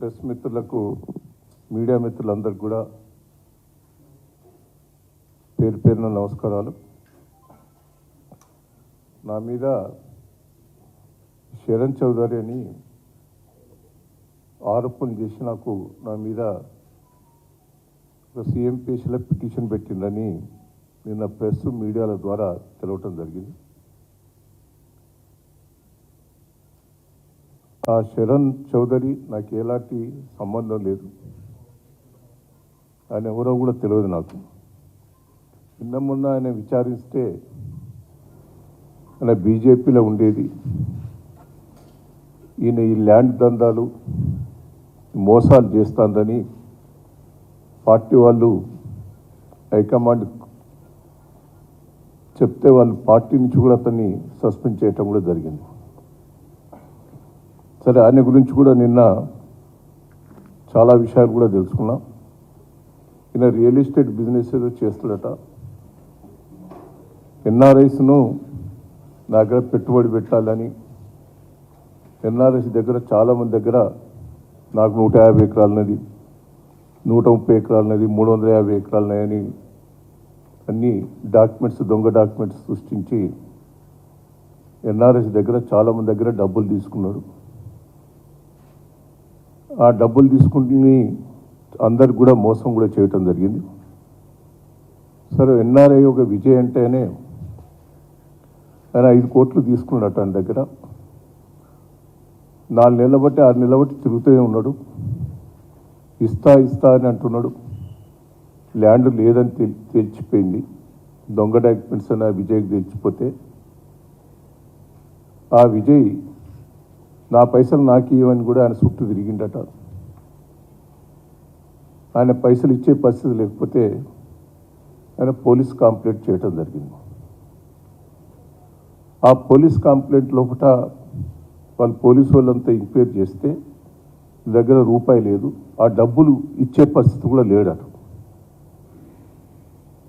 Press మిత్రులకు media మిత్రులందరికీ కూడా పేరు పేరున నమస్కారాలు. నా మీద శరణ్ చౌదరి అని ఆరోపణలు చేసి నాకు నా మీద ఒక సిఎంపిఎస్లో పిటిషన్ పెట్టిందని నిన్న ప్రెస్ మీడియాల ద్వారా తెలవటం జరిగింది. ఆ శరణ్ చౌదరి నాకు ఎలాంటి సంబంధం లేదు. ఆయన ఎవరో కూడా తెలియదు నాకు. నిన్న మొన్న ఆయన విచారిస్తే ఆయన బీజేపీలో ఉండేది. ఈయన ఈ ల్యాండ్ దందాలు మోసాలు చేస్తుందని పార్టీ వాళ్ళు హైకమాండ్ చెప్తే వాళ్ళు పార్టీ నుంచి కూడా అతన్ని సస్పెండ్ చేయటం కూడా జరిగింది. సరే ఆయన గురించి కూడా నిన్న చాలా విషయాలు కూడా తెలుసుకున్నాం. ఈయన రియల్ ఎస్టేట్ బిజినెస్ ఏదో చేస్తాడట. ఎన్ఆర్ఐస్ను నా దగ్గర పెట్టుబడి పెట్టాలని. ఎన్ఆర్ఐస్ దగ్గర చాలామంది దగ్గర నాకు నూట యాభై ఎకరాలన్నది నూట ముప్పై ఎకరాలన్నది మూడు వందల యాభై ఎకరాలన్నాయని అన్ని డాక్యుమెంట్స్ దొంగ డాక్యుమెంట్స్ సృష్టించి ఎన్ఆర్ఎస్ దగ్గర చాలామంది దగ్గర డబ్బులు తీసుకున్నాడు. ఆ డబ్బులు తీసుకుని అందరికి కూడా మోసం కూడా చేయటం జరిగింది. సరే ఎన్ఆర్ఐ ఒక విజయ్ అంటేనే ఆయన ఐదు కోట్లు తీసుకున్నాడు ఆయన దగ్గర. నాలుగు నెలల బట్టి ఆరు నెలల బట్టి తిరుగుతూనే ఉన్నాడు. ఇస్తా ఇస్తా అని అంటున్నాడు. ల్యాండ్ లేదని తెల్ తెలిసిపోయింది దొంగ డాక్యుమెంట్స్ అని ఆ విజయ్కి తెలిసిపోతే ఆ విజయ్ నా పైసలు నాకు ఇవ్వని కూడా ఆయన చుట్టూ తిరిగిండట. ఆయన పైసలు ఇచ్చే పరిస్థితి లేకపోతే ఆయన పోలీస్ కంప్లైంట్ చేయటం జరిగింది. ఆ పోలీస్ కంప్లైంట్ లోపల వాళ్ళు పోలీసు వాళ్ళంతా ఎంక్వైరీ చేస్తే దగ్గర రూపాయి లేదు ఆ డబ్బులు ఇచ్చే పరిస్థితి కూడా లేడట.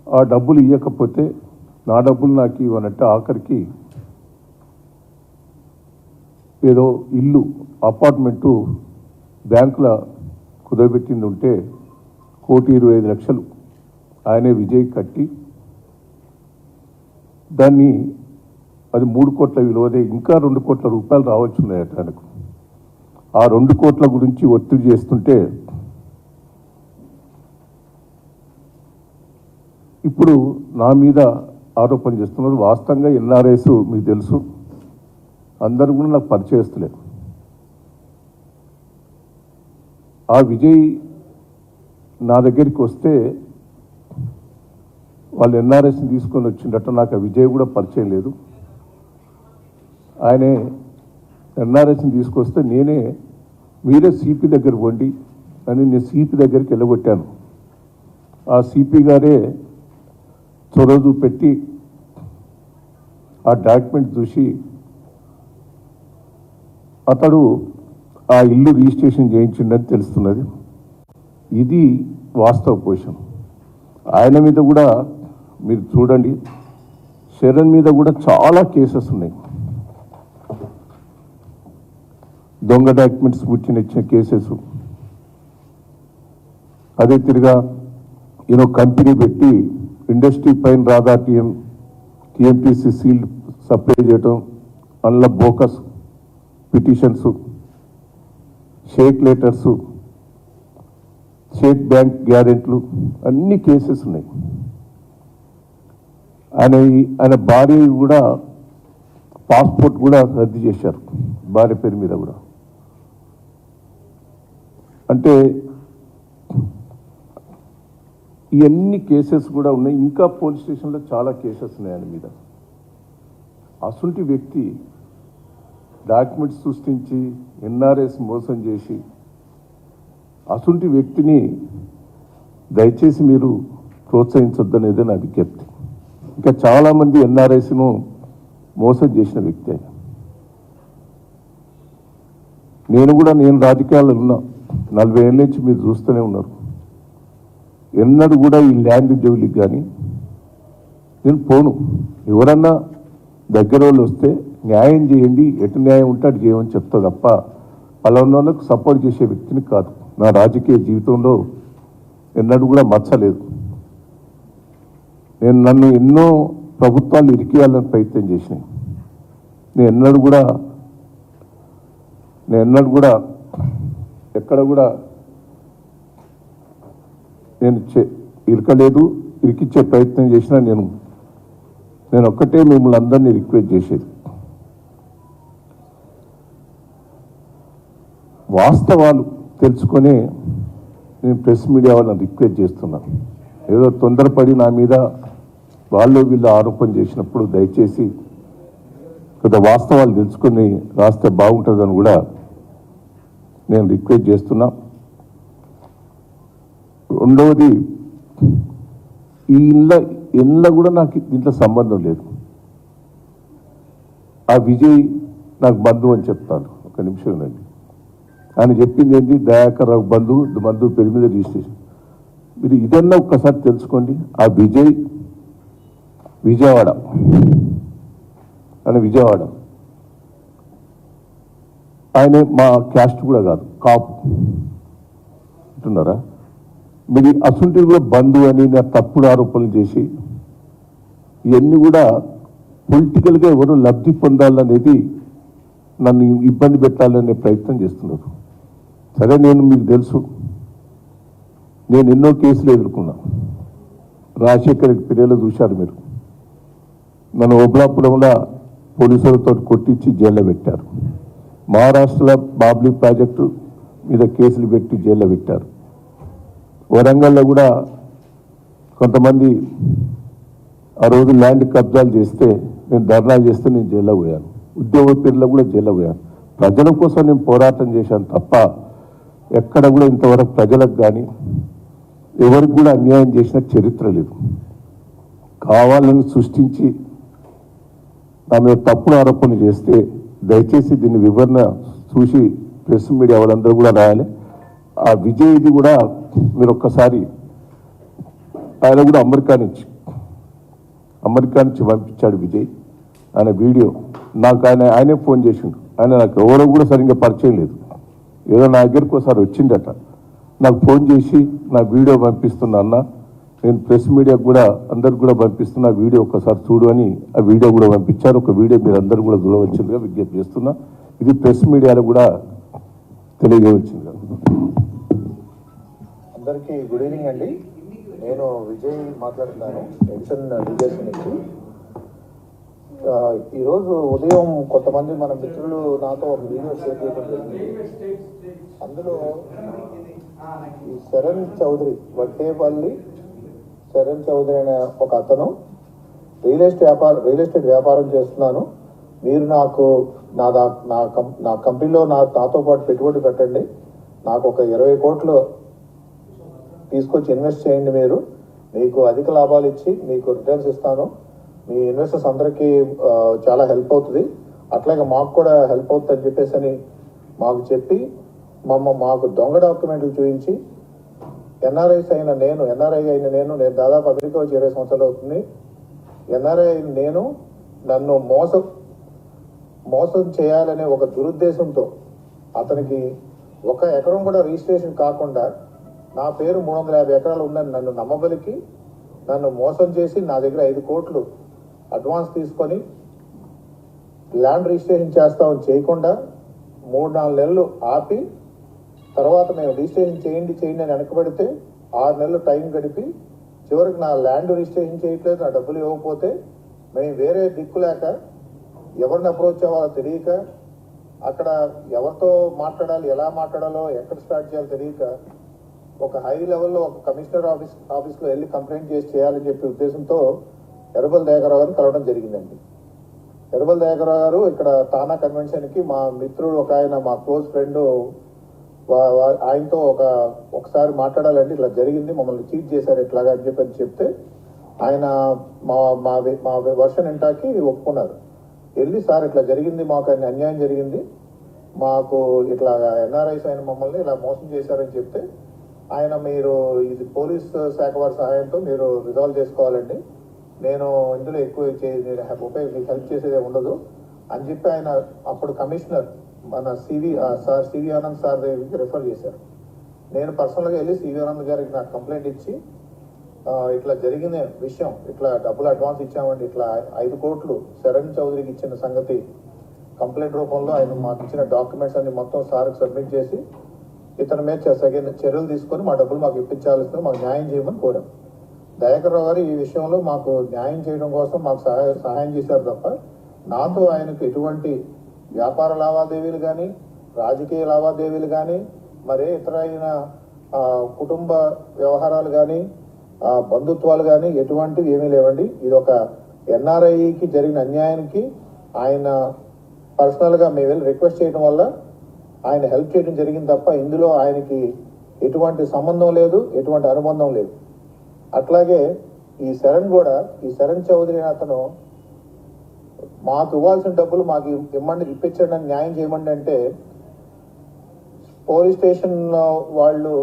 ఆ డబ్బులు ఇవ్వకపోతే నా డబ్బులు నాకు ఇవ్వనంటే ఆఖరికి ఏదో ఇల్లు అపార్ట్మెంటు బ్యాంకుల కుదబెట్టింది ఉంటే కోటి ఇరవై ఐదు లక్షలు ఆయనే విజయ్ కట్టి దాన్ని అది మూడు కోట్ల విలువదే ఇంకా రెండు కోట్ల రూపాయలు రావచ్చున్నాయట ఆయనకు. ఆ రెండు కోట్ల గురించి ఒత్తిడి చేస్తుంటే ఇప్పుడు నా మీద ఆరోపణ చేస్తున్నారు. వాస్తవంగా ఎన్ఆర్ఎస్ మీకు తెలుసు. అందరూ కూడా నాకు పరిచయస్తులే ఆ విజయ్ నా దగ్గరికి వస్తే వాళ్ళు ఎన్ఆర్ఎస్ని తీసుకొని వచ్చిండట నాకు ఆ విజయ్ కూడా పరిచయం లేదు. ఆయనే ఎన్ఆర్ఎస్ని తీసుకొస్తే నేనే మీరే సిపి దగ్గర పోండి అని నేను సిపి దగ్గరికి వెళ్ళగొట్టాను. ఆ సిపి గారే చొరవ పెట్టి ఆ డాక్యుమెంట్ చూసి అతడు ఆ ఇల్లు రిజిస్ట్రేషన్ చేయించిండని తెలుస్తున్నది. ఇది వాస్తవ పోషం ఆయన మీద కూడా మీరు చూడండి. శరణ్ మీద కూడా చాలా కేసెస్ ఉన్నాయి. దొంగ డాక్యుమెంట్స్ పుట్టినిచ్చిన కేసెస్. అదే తిరిగా ఈయన కంపెనీ పెట్టి ఇండస్ట్రీ పైన రాధా టీఎం టీఎంటీసీ సీల్డ్ సప్లై చేయటం అందులో bogus petitions Sheikh letters Sheikh bank గ్యారెంట్లు అన్ని కేసెస్ ఉన్నాయి. ఆయన ఆయన భార్య కూడా పాస్పోర్ట్ కూడా రద్దు చేశారు భార్య పేరు మీద కూడా. అంటే ఇవన్నీ కేసెస్ కూడా ఉన్నాయి. ఇంకా పోలీస్ స్టేషన్లో చాలా కేసెస్ ఉన్నాయి ఆయన మీద. అసుంటి వ్యక్తి డాక్యుమెంట్స్ సృష్టించి ఎన్ఆర్ఎస్ మోసం చేసి అసుంటి వ్యక్తిని దయచేసి మీరు ప్రోత్సహించొద్దనేదే నా విజ్ఞప్తి. ఇంకా చాలామంది ఎన్ఆర్ఎస్ను మోసం చేసిన వ్యక్తి ఆయన. నేను కూడా నేను రాజకీయాల్లో ఉన్నా. నలభై ఏళ్ళ నుంచి మీరు చూస్తూనే ఉన్నారు. ఎన్నడూ కూడా ఈ ల్యాండ్ జోలికి కానీ నేను పోను. ఎవరన్నా దగ్గర వాళ్ళు వస్తే న్యాయం చేయండి ఎటు న్యాయం ఉంటే అటు చేయమని చెప్తా తప్ప పలానాలకు సపోర్ట్ చేసే వ్యక్తిని కాదు. నా రాజకీయ జీవితంలో ఎన్నడూ కూడా మచ్చలేదు. నేను నన్ను ఎన్నో ప్రభుత్వాలు ఇరికేయాలని ప్రయత్నం చేసినాయి. నేను ఎన్నడూ కూడా నేను ఎన్నడూ కూడా ఎక్కడ కూడా నేను చే- ఇరకలేదు ఇరికిచ్చే ప్రయత్నం చేసినా నేను నేను ఒక్కటే మిమ్మల్ని అందరినీ రిక్వెస్ట్ చేసేది. వాస్తవాలు తెలుసుకొని నేను ప్రెస్ మీడియా వాళ్ళని రిక్వెస్ట్ చేస్తున్నాను ఏదో తొందరపడి నా మీద వాళ్ళు వీళ్ళు ఆరోపణ చేసినప్పుడు దయచేసి కొంత వాస్తవాలు తెలుసుకొని రాస్తే బాగుంటుందని కూడా నేను రిక్వెస్ట్ చేస్తున్నా. రెండవది ఈ ఇళ్ళ ఇళ్ళ కూడా నాకు దీంట్లో సంబంధం లేదు. ఆ విజయ్ నాకు బంధువు అని చెప్తాను. ఒక నిమిషం రండి. ఆయన చెప్పింది ఏంటి? దయాకర్ రావు బంధువు బంధువు పేరు మీద రిజిస్ట్రేషన్. మీరు ఇదన్నా ఒక్కసారి తెలుసుకోండి. ఆ విజయ్ విజయవాడ. ఆయన విజయవాడ. ఆయన మా క్యాస్ట్ కూడా కాదు కాపు. అంటున్నారా మీరు అసంటి కూడా బంధువు అని నా తప్పుడు ఆరోపణలు చేసి ఇవన్నీ కూడా పొలిటికల్గా ఎవరు లబ్ధి పొందాలనేది నన్ను ఇబ్బంది పెట్టాలనే ప్రయత్నం చేస్తున్నారు. సరే నేను మీకు తెలుసు. నేను ఎన్నో కేసులు ఎదుర్కొన్నా. రాజశేఖర్ పిల్లలు చూశారు మీరు. నన్ను ఓబ్లాపురంలో పోలీసులతో కొట్టించి జైల్లో పెట్టారు. మహారాష్ట్రలో బాబ్లీ ప్రాజెక్టు మీద కేసులు పెట్టి జైల్లో పెట్టారు. వరంగల్లో కూడా కొంతమంది ఆ రోజు ల్యాండ్ కబ్జాలు చేస్తే నేను ధర్నా చేస్తే నేను జైల్లో పోయాను. ఉద్యోగ పేర్లో కూడా జైల్లో పోయాను. ప్రజల కోసం నేను పోరాటం చేశాను తప్ప ఎక్కడ కూడా ఇంతవరకు ప్రజలకు కానీ ఎవరికి కూడా అన్యాయం చేసిన చరిత్ర లేదు. కావాలని సృష్టించి నా మీద తప్పుడు ఆరోపణలు చేస్తే దయచేసి దీన్ని వివరణ చూసి ప్రెస్ మీడియా వాళ్ళందరూ కూడా రాయాలి. ఆ విజయ్ ఇది కూడా మీరు ఒక్కసారి ఆయన కూడా అమెరికా నుంచి అమెరికా నుంచి పంపించాడు విజయ్. ఆయన వీడియో నాకు ఆయన ఆయనే ఫోన్ చేసిండు. ఆయన నాకు ఎవరో కూడా సరిగ్గా పరిచయం లేదు. ఏదో నా దగ్గరికి ఒకసారి వచ్చిండట. నాకు ఫోన్ చేసి నా వీడియో పంపిస్తున్నా అన్న. నేను ప్రెస్ మీడియాకు కూడా అందరికి కూడా పంపిస్తున్నా ఆ వీడియో ఒకసారి చూడు అని ఆ వీడియో కూడా పంపించారు. ఒక వీడియో మీరు అందరు కూడా చూడవలసిందిగా విజ్ఞప్తి చేస్తున్నా. ఇది ప్రెస్ మీడియాలో కూడా తెలియజేయవలసిందిగా. అందరికీ గుడ్ ఈవినింగ్ అండి. నేను విజయ్ మాట్లాడుతున్నాను. ఎడిషన్ విజయ్ నుంచి ఈరోజు ఉదయం కొంతమంది మన మిత్రులు నాతో ఒక వీడియో షేర్ చేయడం జరిగింది. అందులో ఈ శరణ్ చౌదరి వడ్డేపల్లి శరణ్ చౌదరి అనే ఒక అతను రియల్ ఎస్టేట్ వ్యాపారం రియల్ ఎస్టేట్ వ్యాపారం చేస్తున్నాను. మీరు నాకు నా దా- నా కం నా కంపెనీలో నా నాతో పాటు పెట్టుబడి పెట్టండి. నాకు ఒక ఇరవై కోట్లు తీసుకొచ్చి ఇన్వెస్ట్ చేయండి మీరు. మీకు అధిక లాభాలు ఇచ్చి మీకు రిటర్న్స్ ఇస్తాను. మీ ఇన్వెస్టర్స్ అందరికీ చాలా హెల్ప్ అవుతుంది. అట్లాగే మాకు కూడా హెల్ప్ అవుతుంది అని చెప్పేసి అని మాకు చెప్పి మమ్మ మాకు దొంగ డాక్యుమెంట్లు చూపించి ఎన్ఆర్ఐస్ అయిన నేను ఎన్ఆర్ఐ అయిన నేను నేను దాదాపు అమెరికా వచ్చి ఇరవై సంవత్సరాలు అవుతుంది. ఎన్ఆర్ఐ అయిన నేను నన్ను మోసం మోసం చేయాలనే ఒక దురుద్దేశంతో అతనికి ఒక ఎకరం కూడా రిజిస్ట్రేషన్ కాకుండా నా పేరు మూడు వందల యాభై ఎకరాలు ఉందని నన్ను నమ్మబలికి నన్ను మోసం చేసి నా దగ్గర ఐదు కోట్లు అడ్వాన్స్ తీసుకొని ల్యాండ్ రిజిస్ట్రేషన్ చేస్తామని చేయకుండా మూడు నాలుగు నెలలు ఆపి తర్వాత మేము రిజిస్ట్రేషన్ చేయండి చేయండి అని వెనకబడితే ఆరు నెలలు టైం గడిపి చివరికి నా ల్యాండ్ రిజిస్ట్రేషన్ చేయట్లేదు నా డబ్బులు ఇవ్వకపోతే మేము వేరే దిక్కు లేక ఎవరిని అప్రోచ్ అవ్వాలో తెలియక అక్కడ ఎవరితో మాట్లాడాలి ఎలా మాట్లాడాలో ఎక్కడ స్టార్ట్ చేయాలో తెలియక ఒక హై లెవెల్లో ఒక కమిషనర్ ఆఫీస్ ఆఫీస్లో వెళ్ళి కంప్లైంట్ చేసి చేయాలని చెప్పే ఉద్దేశంతో ఎర్రబల్ దయాకరావు గారిని కలవడం జరిగిందండి. ఎర్రబల్ దయాకరావు గారు ఇక్కడ తానా కన్వెన్షన్కి మా మిత్రుడు ఒక ఆయన మా క్లోజ్ ఫ్రెండ్ వా- ఆయనతో ఒక ఒకసారి మాట్లాడాలండి. ఇట్లా జరిగింది మమ్మల్ని చీట్ చేశారు ఇట్లాగా అని చెప్పని చెప్తే ఆయన మా మా మా వర్షన్ ఇంటాకి ఒప్పుకున్నారు. వెళ్ళి సార్ ఇట్లా జరిగింది మాకు అన్ని అన్యాయం జరిగింది మాకు ఇట్లా ఎన్ఆర్ఐస్ అయిన మమ్మల్ని ఇలా మోసం చేశారని చెప్తే ఆయన మీరు ఇది పోలీస్ శాఖ వారి సహాయంతో మీరు రిజాల్వ్ చేసుకోవాలండి. నేను ఇందులో ఎక్కువ చే- ఉపయోగ మీకు హెల్ప్ చేసేదే ఉండదు. అని చెప్పి ఆయన అప్పుడు కమిషనర్ మన CV sir CV Anand sir దగ్గరికి రిఫర్ చేశారు. నేను పర్సనల్గా వెళ్ళి సివి ఆనంద్ గారికి నాకు కంప్లైంట్ ఇచ్చి ఇట్లా జరిగిన విషయం ఇట్లా డబ్బులు అడ్వాన్స్ ఇచ్చామండి ఇట్లా ఐదు కోట్లు శరణ్ చౌదరికి ఇచ్చిన సంగతి కంప్లైంట్ రూపంలో ఆయన మాకు ఇచ్చిన డాక్యుమెంట్స్ అన్ని మొత్తం సార్కి సబ్మిట్ చేసి ఇతని మీద చ- చర్యలు తీసుకొని మా డబ్బులు మాకు ఇప్పించాల్సిన మాకు న్యాయం చేయమని కోరాం. దయాకర్రావు గారు ఈ విషయంలో మాకు న్యాయం చేయడం కోసం మాకు సహాయ సహాయం చేశారు తప్ప నాతో ఆయనకు ఎటువంటి వ్యాపార లావాదేవీలు కానీ రాజకీయ లావాదేవీలు కానీ మరే ఇతర అయిన కుటుంబ వ్యవహారాలు కానీ బంధుత్వాలు కానీ ఎటువంటివి ఏమీ లేవండి. ఇది ఒక ఎన్ఆర్ఐకి జరిగిన అన్యాయానికి ఆయన పర్సనల్గా మేము వెళ్ళి రిక్వెస్ట్ చేయడం వల్ల ఆయన హెల్ప్ చేయడం జరిగింది తప్ప ఇందులో ఆయనకి ఎటువంటి సంబంధం లేదు ఎటువంటి అనుబంధం లేదు. అట్లాగే ఈ శరణ్ కూడా ఈ శరణ్ చౌదరి అతను మాకు ఇవ్వాల్సిన డబ్బులు మాకు ఇమ్మండి ఇప్పించండి అని న్యాయం చేయమండి అంటే పోలీస్ స్టేషన్లో వాళ్ళు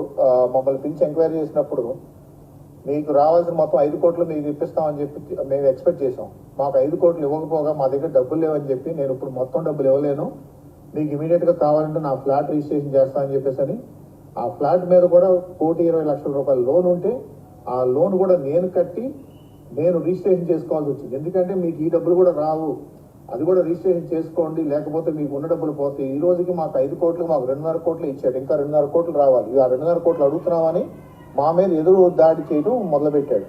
మమ్మల్ని పిలిచి ఎంక్వైరీ చేసినప్పుడు మీకు రావాల్సిన మొత్తం ఐదు కోట్లు మీకు ఇప్పిస్తామని చెప్పి మేము ఎక్స్పెక్ట్ చేసాం మాకు ఐదు కోట్లు ఇవ్వకపోగా మా దగ్గర డబ్బులు లేవని చెప్పి నేను ఇప్పుడు మొత్తం డబ్బులు ఇవ్వలేను. మీకు ఇమీడియట్గా కావాలంటే నా ఫ్లాట్ రిజిస్ట్రేషన్ చేస్తామని చెప్పేసి అని ఆ ఫ్లాట్ మీద కూడా కోటి ఇరవై లక్షల రూపాయల లోన్ ఉంటే ఆ లోన్ కూడా నేను కట్టి నేను రిజిస్ట్రేషన్ చేసుకోవాల్సి వచ్చింది. ఎందుకంటే మీకు ఈ డబ్బులు కూడా రావు. అది కూడా రిజిస్ట్రేషన్ చేసుకోండి. లేకపోతే మీకు ఉన్న డబ్బులు పోతే ఈ రోజుకి మాకు ఐదు కోట్లు మాకు రెండున్నర కోట్లు ఇచ్చాడు. ఇంకా రెండున్నర కోట్లు రావాలి. ఇక ఆ రెండున్నర కోట్లు అడుగుతున్నామని మా మీద ఎదురు దాడి చేయడం మొదలుపెట్టాడు.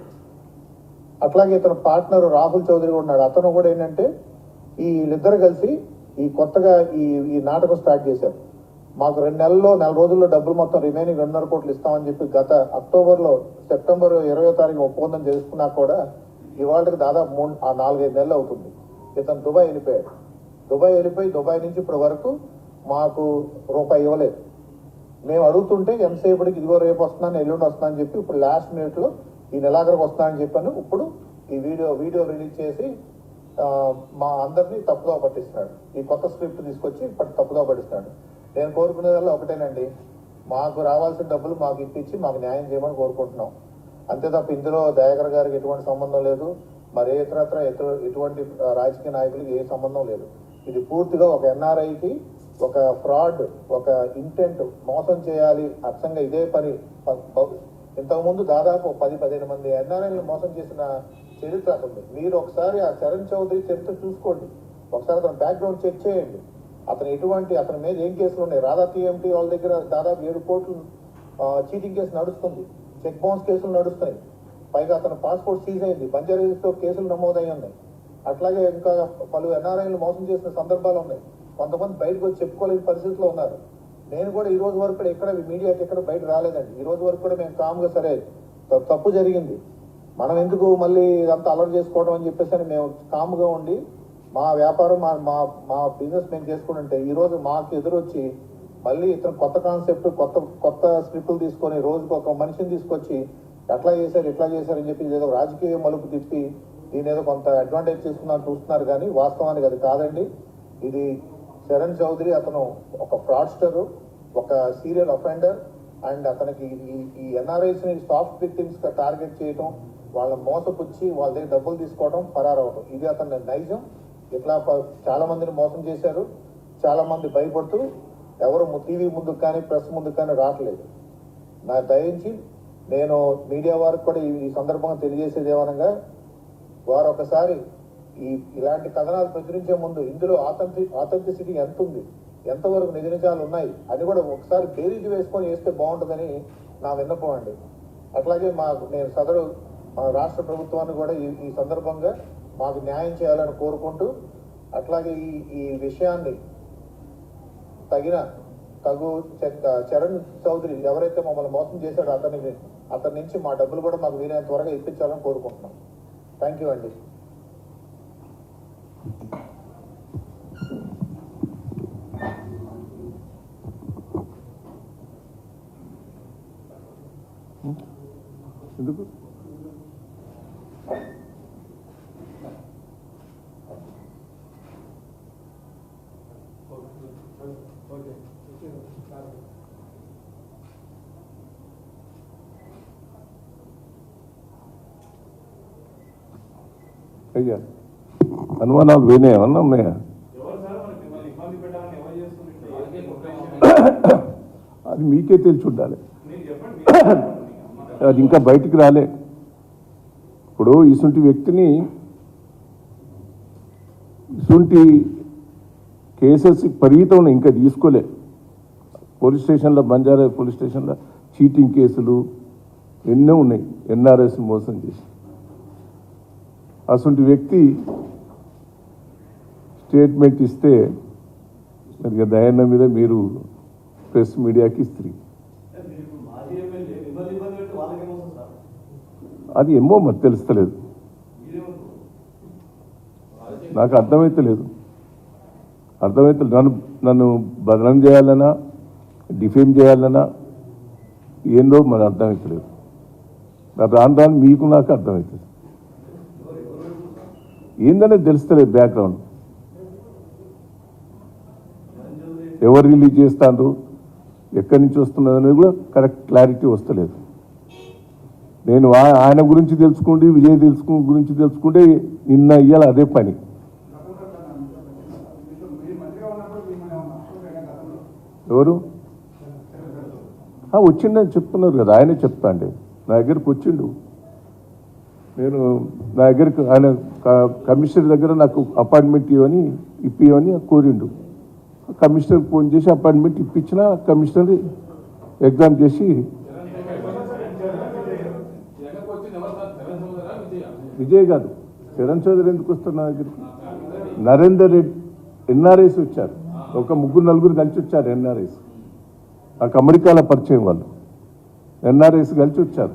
అట్లాగే ఇతను పార్ట్నర్ రాహుల్ చౌదరి కూడా ఉన్నాడు. అతను కూడా ఏంటంటే ఈ వీళ్ళిద్దరు కలిసి ఈ కొత్తగా ఈ ఈ నాటకం స్టార్ట్ చేశారు. మాకు రెండు నెలల్లో నెల రోజుల్లో డబ్బులు మొత్తం రిమైనింగ్ రెండున్నర కోట్లు ఇస్తామని చెప్పి గత అక్టోబర్లో సెప్టెంబర్ ఇరవై తారీఖు ఒప్పందం చేసుకున్నా కూడా ఇవాళకి దాదాపు మూడు ఆ నాలుగైదు నెలలు అవుతుంది. ఇతను దుబాయ్ వెళ్ళిపోయాడు. దుబాయ్ వెళ్ళిపోయి దుబాయ్ నుంచి ఇప్పటి వరకు మాకు రూపాయి ఇవ్వలేదు. మేము అడుగుతుంటే ఎంతసేపటికి ఇదిగో రేపు వస్తున్నాను ఎల్లుండి వస్తున్నాను అని చెప్పి ఇప్పుడు లాస్ట్ మినిట్లో ఈ నెలాఖరికి వస్తానని చెప్పాను. ఇప్పుడు ఈ వీడియో వీడియో రిలీజ్ చేసి మా అందరినీ తప్పుదో పట్టిస్తున్నాడు. ఈ కొత్త స్క్రిప్ట్ తీసుకొచ్చి పట్- తప్పుదో పట్టిస్తున్నాడు. నేను కోరుకునేదల్లా ఒకటేనండి. మాకు రావాల్సిన డబ్బులు మాకు ఇప్పించి మాకు న్యాయం చేయమని కోరుకుంటున్నాం. అంతే తప్ప ఇందులో దయాకర్ గారికి ఎటువంటి సంబంధం లేదు. మరి ఇతరత్ర ఎటువంటి రాజకీయ నాయకులకి ఏ సంబంధం లేదు. ఇది పూర్తిగా ఒక ఎన్ఆర్ఐకి ఒక ఫ్రాడ్ ఒక ఇంటెంట్ మోసం చేయాలి అచ్చంగా ఇదే పని. ఇంతకుముందు దాదాపు పది పదిహేను మంది ఎన్ఆర్ఐలు మోసం చేసిన చరిత్ర అతను మీరు ఒకసారి ఆ చరణ్ చౌదరి చరిత్ర చూసుకోండి. ఒకసారి అతను బ్యాక్గ్రౌండ్ చెక్ చేయండి. అతను ఎటువంటి అతని మీద ఏం కేసులు ఉన్నాయి? రాధా టీఎంటీ వాళ్ళ దగ్గర దాదాపు ఏడు కోట్లు చీటింగ్ కేసు నడుస్తుంది. చెక్ బౌన్స్ కేసులు నడుస్తాయి పైగా అతను పాస్పోర్ట్ సీజ్ అయింది. బంజారా కేసులు నమోదయ్యి ఉన్నాయి. అట్లాగే ఇంకా పలు ఎన్ఆర్ఐలు మోసం చేసిన సందర్భాలు ఉన్నాయి. కొంతమంది బయటకు వచ్చి చెప్పుకోలేని పరిస్థితిలో ఉన్నారు. నేను కూడా ఈ రోజు వరకు కూడా ఎక్కడ మీడియాకి ఎక్కడ బయట రాలేదండి. ఈ రోజు వరకు కూడా మేము కామ్గా సరే తప్పు జరిగింది. మనం ఎందుకు మళ్ళీ ఇదంతా అలర్ట్ చేసుకోవడం అని చెప్పేసి అని మేము కామ్గా ఉండి మా వ్యాపారం మా మా మా బిజినెస్ మేము చేసుకుంటుంటే ఈరోజు మాకు ఎదురొచ్చి మళ్ళీ ఇతను కొత్త కాన్సెప్ట్ కొత్త కొత్త స్క్రిప్టులు తీసుకొని రోజుకు ఒక మనిషిని తీసుకొచ్చి ఎట్లా చేశారు ఎట్లా చేశారు అని చెప్పి ఏదో రాజకీయ మలుపు తిప్పి దీని ఏదో కొంత అడ్వాంటేజ్ తీసుకున్నాను చూస్తున్నారు కానీ వాస్తవానికి అది కాదండి. ఇది శరణ్ చౌదరి అతను ఒక ఫ్రాడ్స్టరు ఒక సీరియల్ అఫెండర్ అండ్ అతనికి ఈ ఈ సాఫ్ట్ విక్టిమ్స్గా టార్గెట్ చేయటం వాళ్ళ మోసపుచ్చి వాళ్ళ దగ్గర డబ్బులు తీసుకోవడం పరారవడం ఇది అతని నైజం. ఇట్లా చాలా మందిని మోసం చేశారు. చాలా మంది భయపడుతూ ఎవరు టీవీ ముందుకు కానీ ప్రెస్ ముందుకు కానీ రావట్లేదు. నా దయించి నేను మీడియా వారికి కూడా ఈ సందర్భంగా తెలియజేసేది ఏమనగా వారు ఒకసారి ఈ ఇలాంటి కథనాలు ప్రచురించే ముందు ఇందులో ఆథెంటి స్థితి ఎంత ఉంది ఎంతవరకు నిజ నిజాలు ఉన్నాయి? అది కూడా ఒకసారి బేరీజు వేసుకొని వేస్తే బాగుంటుందని నా విన్నపం అండి. అట్లాగే మా నేను సదరు మా రాష్ట్ర ప్రభుత్వాన్ని కూడా ఈ సందర్భంగా మాకు న్యాయం చేయాలని కోరుకుంటూ అట్లాగే ఈ ఈ విషయాన్ని తగిన తగు చ- చరణ్ చౌదరి ఎవరైతే మమ్మల్ని మోసం చేశాడో అతని అతని నుంచి మా డబ్బులు కూడా మాకు వీలైన త్వరగా ఇప్పించాలని కోరుకుంటున్నాం. థ్యాంక్ యూ అండి. ఎందుకు? అయ్యా అనుమానాలు వినే ఏమన్నా ఉన్నాయా? అది మీకే తెలిసి ఉండాలి. అది ఇంకా బయటికి రాలే. ఇప్పుడు ఇసుంటి వ్యక్తిని ఇసుంటి కేసెస్ విపరీతం ఉన్నాయి, ఇంకా తీసుకోలే. పోలీస్ స్టేషన్లో బంజారా పోలీస్ స్టేషన్లో చీటింగ్ కేసులు ఎన్నో ఉన్నాయి. ఎన్ఆర్ఎస్ మోసం చేసి. అసలు వ్యక్తి స్టేట్మెంట్ ఇస్తే సరిగ్గా దయన్న మీద మీరు ప్రెస్ మీడియాకి ఇస్త్రీ అది ఏమో మరి తెలుస్తలేదు. మీరేమవుతుంది నాకు అర్థమైతలేదు అర్థమైతే నన్ను నన్ను బదనం చేయాలన్నా డిఫేమ్ చేయాలన్నా ఏందో మరి అర్థమవుతలేదు నాకు రాను రాను మీకు నాకు అర్థమవుతుంది ఏందనేది తెలుస్తలేదు బ్యాక్గ్రౌండ్ ఎవరు రిలీజ్ చేస్తాండ్రు? ఎక్కడి నుంచి వస్తున్నది అనేది కూడా కరెక్ట్ క్లారిటీ వస్తలేదు. నేను ఆయన గురించి తెలుసుకుంటే విజయ్ తెలుసుకు గురించి తెలుసుకుంటే నిన్న ఇయ్యాలి అదే పని. ఎవరు? వచ్చిండని చెప్తున్నారు కదా ఆయనే చెప్తా అండి నా దగ్గరికి వచ్చిండు. నేను నా దగ్గరకు ఆయన కమిషనర్ దగ్గర నాకు అపాయింట్మెంట్ ఇవ్వని ఇప్పివని కోరిండు. కమిషనర్ ఫోన్ చేసి అపాయింట్మెంట్ ఇప్పించిన కమిషనర్ ఎగ్జామ్ చేసి విజయ్ కాదు చరణ్ చౌదరి ఎందుకు వస్తారు నా దగ్గరికి? నరేందర్ రెడ్డి ఎన్ఆర్ఐస్ వచ్చారు. ఒక ముగ్గురు నలుగురు కలిసి వచ్చారు ఎన్ఆర్ఐస్ నాకు అమెరికాలో పరిచయం వాళ్ళు. ఎన్ఆర్ఐస్ కలిసి వచ్చారు.